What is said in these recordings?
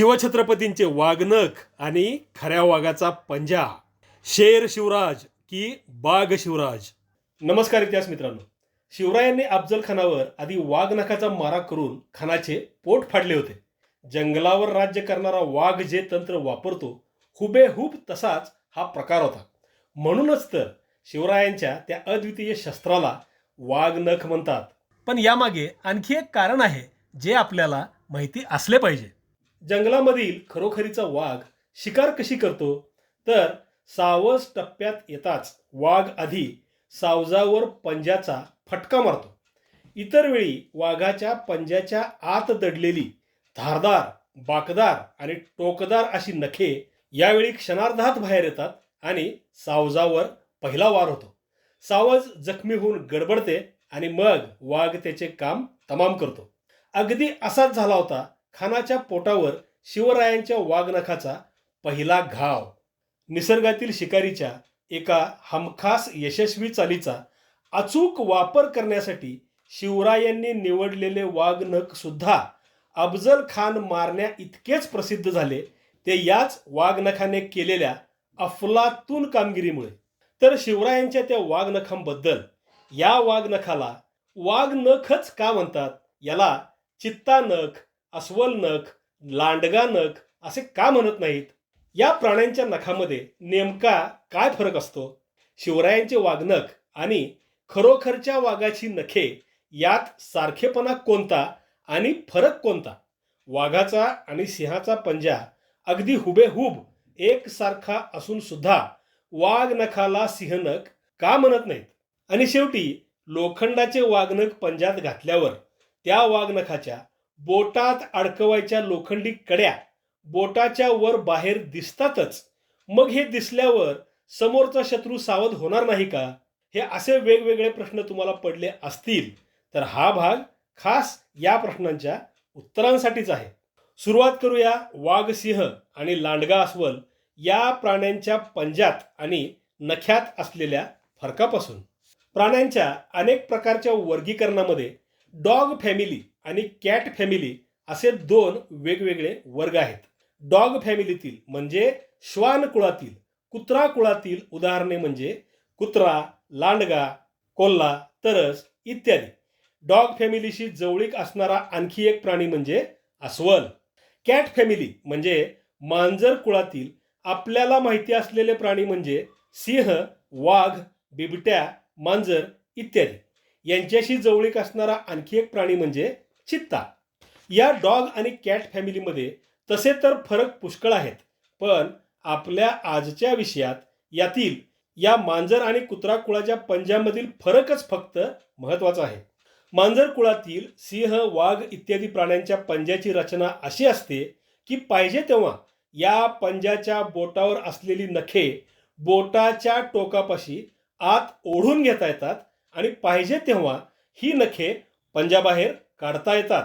शिवछत्रपतींचे वाघनख आणि खऱ्या वाघाचा पंजा. शेर शिवराज की बाघ शिवराज. नमस्कार इतिहास मित्रांनो. शिवरायांनी अफजल खानावर आधी वाघनखाचा मारा करून खानाचे पोट फाडले होते. जंगलावर राज्य करणारा वाघ जे तंत्र वापरतो हुबेहूब तसाच हा प्रकार होता. म्हणूनच तर शिवरायांच्या त्या अद्वितीय शस्त्राला वाघनख म्हणतात. पण यामागे आणखी एक कारण आहे जे आपल्याला माहिती असले पाहिजे. जंगलामधील खरोखरीचा वाघ शिकार कशी करतो? तर सावज टप्प्यात येताच वाघ आधी सावजावर पंजाचा फटका मारतो. इतर वेळी वाघाच्या पंजाच्या आत दडलेली धारदार बाकदार आणि टोकदार अशी नखे यावेळी क्षणार्धात बाहेर येतात आणि सावजावर पहिला वार होतो. सावज जखमी होऊन गडबडते आणि मग वाघ त्याचे काम तमाम करतो. अगदी असाच झाला होता खानाच्या पोटावर शिवरायांच्या वाघनखाचा पहिला घाव. निसर्गातील शिकारीच्या एका हमखास यशस्वी चालीचा अचूक वापर करण्यासाठी शिवरायांनी निवडलेले वाघनख सुद्धा अफजल खान मारण्या इतकेच प्रसिद्ध झाले ते याच वाघनखाने केलेल्या अफलातून कामगिरीमुळे. तर शिवरायांच्या त्या वाघनखांबद्दल या वाघनखाला वाघनखच का म्हणतात? याला चित्ता नख अस्वल नख लांडगा नख असे का म्हणत नाहीत? या प्राण्यांच्या नखामध्ये नेमका काय फरक असतो? शिवरायांचे वाघनख आणि खरोखरच्या वाघाची नखे यात सारखेपणा कोणता आणि फरक कोणता? वाघाचा आणि सिंहाचा पंजा अगदी हुबेहूब एकसारखा असून सुद्धा वाघ नखाला सिंहनख का म्हणत नाहीत? आणि शेवटी लोखंडाचे वाघनख पंजात घातल्यावर त्या वाघनखाच्या बोटात अडकवायच्या लोखंडी कड्या बोटाच्या वर बाहेर दिसतातच. मग हे दिसल्यावर समोरचा शत्रू सावध होणार नाही का? हे असे वेगवेगळे प्रश्न तुम्हाला पडले असतील. तर हा भाग खास या प्रश्नांच्या उत्तरांसाठीच आहे. सुरुवात करूया वाघ सिंह आणि लांडगा अस्वल या प्राण्यांच्या पंजात आणि नख्यात असलेल्या फरकापासून. प्राण्यांच्या अनेक प्रकारच्या वर्गीकरणामध्ये डॉग फॅमिली आणि कॅट फॅमिली असे दोन वेगवेगळे वर्ग आहेत. डॉग फॅमिलीतील म्हणजे श्वान कुळातील कुत्रा कुळातील उदाहरणे म्हणजे कुत्रा लांडगा कोल्हा तरस इत्यादी. डॉग फॅमिलीशी जवळीक असणारा आणखी एक प्राणी म्हणजे अस्वल. कॅट फॅमिली म्हणजे मांजर कुळातील आपल्याला माहिती असलेले प्राणी म्हणजे सिंह वाघ बिबट्या मांजर इत्यादी. यांच्याशी जवळीक असणारा आणखी एक प्राणी म्हणजे चित्ता. या डॉग आणि कॅट फॅमिलीमध्ये तसे तर फरक पुष्कळ आहेत पण आपल्या आजच्या विषयात यातील या मांजर आणि कुत्रा कुळाच्या पंजामधील फरकच फक्त महत्त्वाचा आहे. मांजर कुळातील सिंह वाघ इत्यादी प्राण्यांच्या पंजाची रचना अशी असते की पाहिजे तेव्हा या पंजाच्या बोटावर असलेली नखे बोटाच्या टोकापाशी आत ओढून घेता येतात आणि पाहिजे तेव्हा ही नखे पंजाबाहेर काढता येतात.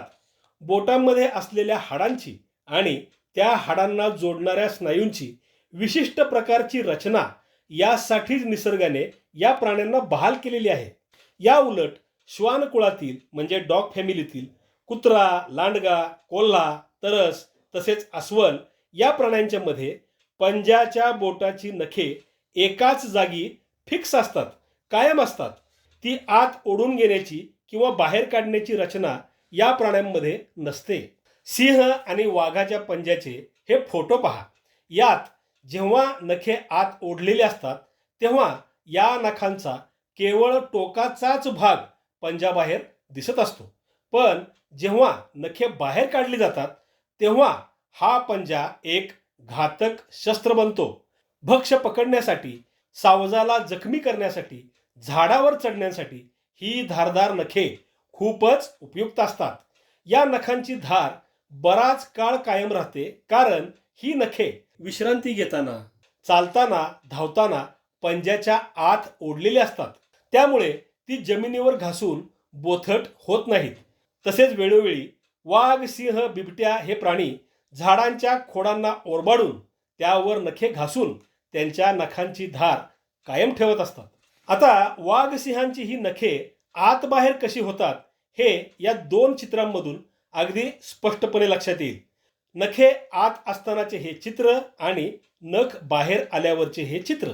बोटांमध्ये असलेल्या हाडांची आणि त्या हाडांना जोडणाऱ्या स्नायूंची विशिष्ट प्रकारची रचना यासाठीच निसर्गाने या प्राण्यांना बहाल केलेली आहे. या उलट श्वान कुळातील म्हणजे डॉग फॅमिलीतील कुत्रा लांडगा कोल्हा तरस तसेच अस्वल या प्राण्यांच्या मध्ये पंजाच्या बोटाची नखे एकाच जागी फिक्स असतात कायम असतात. ती आत ओढून घेण्याची किंवा बाहेर काढण्याची रचना या प्राण्यांमध्ये नसते. सिंह आणि वाघाच्या पंजाचे हे फोटो पहा. यात जेव्हा नखे आत ओढलेले असतात तेव्हा या नखांचा केवळ टोकाचाच भाग पंजाबाहेर दिसत असतो. पण जेव्हा नखे बाहेर काढली जातात तेव्हा हा पंजा एक घातक शस्त्र बनतो. भक्ष पकडण्यासाठी सावजाला जखमी करण्यासाठी झाडावर चढण्यासाठी ही धारदार नखे खूपच उपयुक्त असतात. या नखांची धार बराच काळ कायम राहते कारण ही नखे विश्रांती घेताना चालताना धावताना पंज्याच्या आत ओढलेली असतात. त्यामुळे ती जमिनीवर घासून बोथट होत नाहीत. तसेच वेळोवेळी वाघ सिंह बिबट्या हे प्राणी झाडांच्या खोडांना ओरबाडून त्यावर नखे घासून त्यांच्या नखांची धार कायम ठेवत असतात. आता वाघ सिंहांची ही नखे आत बाहेर कशी होतात हे या दोन चित्रांमधून अगदी स्पष्टपणे लक्षात येईल. नखे आत असतानाचे हे चित्र आणि नख बाहेर आल्यावरचे हे चित्र.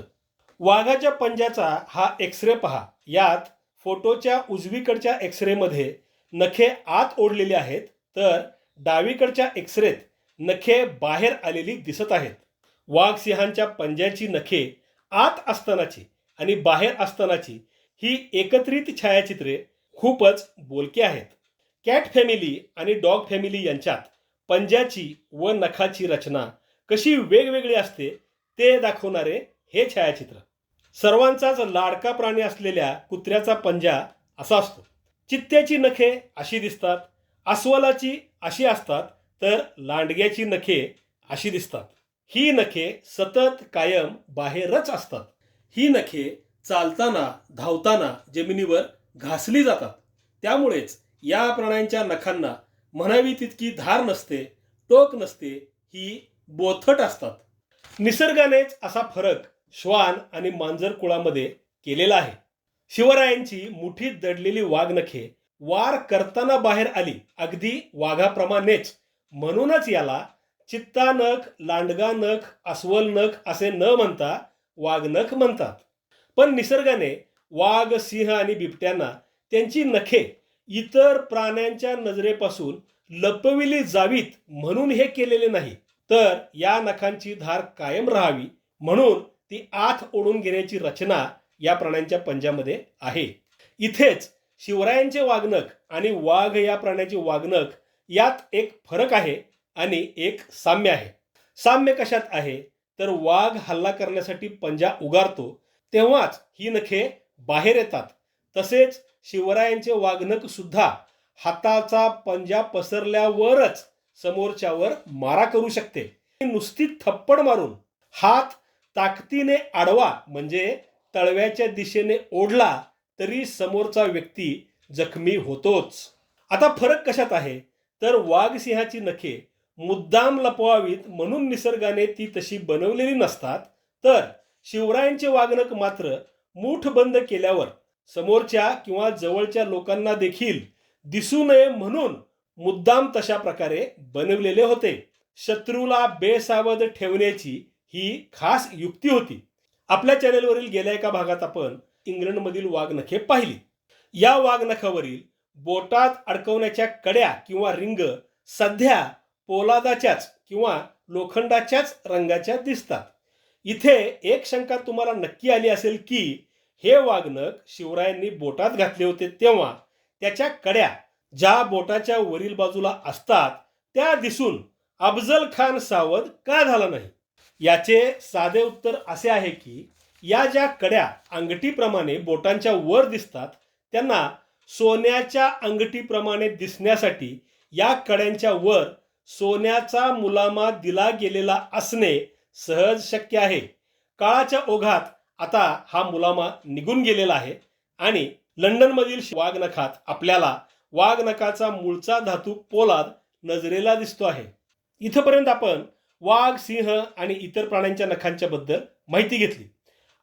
वाघाच्या पंजाचा हा एक्सरे पहा. यात फोटोच्या उजवीकडच्या एक्सरेमध्ये नखे आत ओढलेले आहेत तर डावीकडच्या एक्सरेत नखे बाहेर आलेली दिसत आहेत. वाघ सिंहांच्या पंजाची नखे आत असतानाची आणि बाहेर असतानाची ही एकत्रित छायाचित्रे खूपच बोलकी आहेत. कॅट फॅमिली आणि डॉग फॅमिली यांच्यात पंजाची व नखाची रचना कशी वेगवेगळी असते ते दाखवणारे हे छायाचित्र. सर्वांचाच लाडका प्राणी असलेल्या कुत्र्याचा पंजा असा असतो. चित्त्याची नखे अशी दिसतात अस्वलाची अशी असतात तर लांडग्याची नखे अशी दिसतात. ही नखे सतत कायम बाहेरच असतात. ही नखे चालताना धावताना जमिनीवर घासली जातात. त्यामुळेच या प्राण्यांच्या नखांना म्हणावी तितकी धार नसते टोक नसते ही बोथट असतात. निसर्गानेच असा फरक श्वान आणि मांजर कुळामध्ये केलेला आहे. शिवरायांची मुठीत दडलेली वाघनखे वार करताना बाहेर आली अगदी वाघाप्रमाणेच. म्हणूनच याला चित्ता नख लांडगा नख अस्वल नख असे न म्हणता वाघनख म्हणतात. पण निसर्गाने वाघ सिंह आणि बिबट्यांना त्यांची नखे इतर प्राण्यांच्या नजरेपासून लपविली जावीत म्हणून हे केलेले नाही. तर या नखांची धार कायम राहावी म्हणून ती आत ओढून घेण्याची रचना या प्राण्यांच्या पंजामध्ये आहे. इथेच शिवरायांचे वागणक आणि वाघ या प्राण्याचे वागणक यात एक फरक आहे आणि एक साम्य आहे. साम्य कशात आहे? तर वाघ हल्ला करण्यासाठी पंजा उगारतो तेव्हाच ही नखे बाहेर येतात. तसेच शिवरायांचे वाघनख सुद्धा हाताचा पंजा पसरल्यावरच समोरच्यावर मारा करू शकते. नुसती थप्पड मारून हात ताकदीने आडवा म्हणजे तळव्याच्या दिशेने ओढला तरी समोरचा व्यक्ती जखमी होतोच. आता फरक कशात आहे? तर वाघ सिंहाची नखे मुद्दाम लपवावीत म्हणून निसर्गाने ती तशी बनवलेली नसतात. तर शिवरायांचे वागणक मात्र मूठ बंद केल्यावर समोरच्या किंवा जवळच्या लोकांना देखील दिसू नये म्हणून मुद्दाम तशा प्रकारे बनवलेले होते. शत्रूला बेसावध ठेवण्याची ही खास युक्ती होती. आपल्या चॅनेलवरील गेल्या एका भागात आपण इंग्लंडमधील वाघनखे पाहिली. या वाघनखावरील बोटात अडकवण्याच्या कड्या किंवा रिंग सध्या पोलादाच्याच किंवा लोखंडाच्याच रंगाच्या दिसतात. इथे एक शंका तुम्हाला नक्की आली असेल की हे वाघनख शिवरायांनी बोटात घातले होते तेव्हा त्याच्या कड्या ज्या बोटाच्या वरील बाजूला असतात त्या दिसून अफजल खान सावध का झाला नाही? याचे साधे उत्तर असे आहे की या ज्या कड्या अंगठीप्रमाणे बोटांच्या वर दिसतात त्यांना सोन्याच्या अंगठीप्रमाणे दिसण्यासाठी या कड्यांच्या वर सोन्याचा मुलामा दिला गेलेला असणे सहज शक्य आहे. काळाच्या ओघात आता हा मुलामा निघून गेलेला आहे आणि लंडनमधील वाघनखात आपल्याला वाघनखाचा मूळचा धातू पोलाद नजरेला दिसतो आहे. इथपर्यंत आपण वाघ सिंह आणि इतर प्राण्यांच्या नखांच्या बद्दल माहिती घेतली.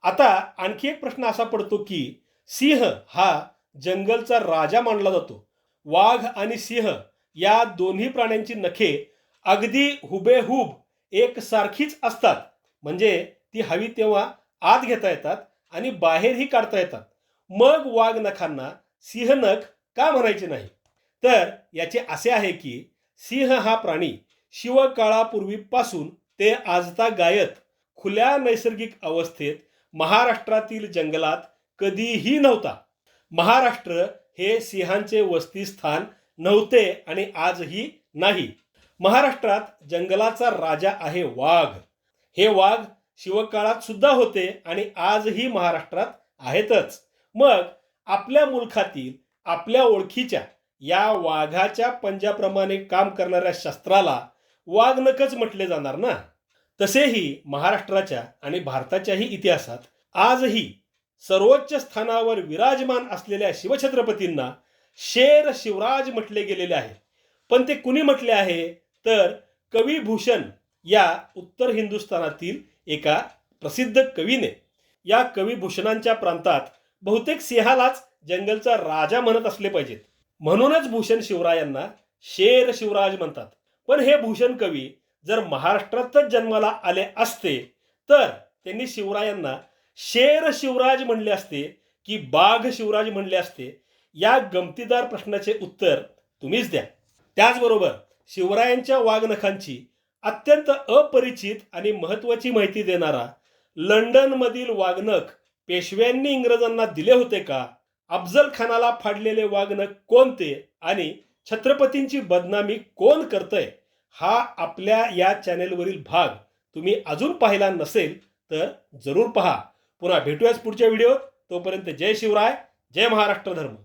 आता आणखी एक प्रश्न असा पडतो की सिंह हा जंगलचा राजा मानला जातो. वाघ आणि सिंह या दोन्ही प्राण्यांची नखे अगदी हुबेहूब एकसारखीच असतात. म्हणजे ती हवी तेव्हा आत घेता येतात आणि बाहेरही काढता येतात. मग वाघ नखांना सिंह नख का म्हणायचे नाही? तर याचे असे आहे की सिंह हा प्राणी शिवकाळापूर्वीपासून ते आजता गायत खुल्या नैसर्गिक अवस्थेत महाराष्ट्रातील जंगलात कधीही नव्हता. महाराष्ट्र हे सिंहांचे वस्तीस्थान नव्हते आणि आजही नाही. महाराष्ट्रात जंगलाचा राजा आहे वाघ. हे वाघ शिवकाळात सुद्धा होते आणि आजही महाराष्ट्रात आहेतच. मग आपल्या मुलखातील आपल्या ओळखीच्या या वाघाच्या पंजाप्रमाणे काम करणाऱ्या शस्त्राला वाघनकच म्हटले जाणार ना? तसेही महाराष्ट्राच्या आणि भारताच्याही इतिहासात आजही सर्वोच्च स्थानावर विराजमान असलेल्या शिवछत्रपतींना शेर शिवराज म्हटले गेलेले आहे. पण ते कुणी म्हटले आहे? तर कविभूषण या उत्तर हिंदुस्थानातील एका प्रसिद्ध कवीने. या कविभूषणांच्या प्रांतात बहुतेक सिंहालाच जंगलचा राजा म्हणत असले पाहिजेत. म्हणूनच भूषण शिवरायांना शेर शिवराज म्हणतात. पण हे भूषण कवी जर महाराष्ट्रातच जन्माला आले असते तर त्यांनी शिवरायांना शेर शिवराज म्हणले असते की बाघ शिवराज म्हणले असते या गमतीदार प्रश्नाचे उत्तर तुम्हीच द्या. त्याचबरोबर शिवरायांच्या वाघनखांची अत्यंत अपरिचित आणि महत्त्वाची माहिती देणारा लंडनमधील वाघनख पेशव्यांनी इंग्रजांना दिले होते का? अफजल खानाला फाडलेले वाघनख कोणते आणि छत्रपतींची बदनामी कोण करतय? हा आपल्या या चॅनेलवरील भाग तुम्ही अजून पाहिला नसेल तर जरूर पहा. पुन्हा भेटूयाच पुढच्या व्हिडिओत. तोपर्यंत जय शिवराय जय महाराष्ट्र धर्म.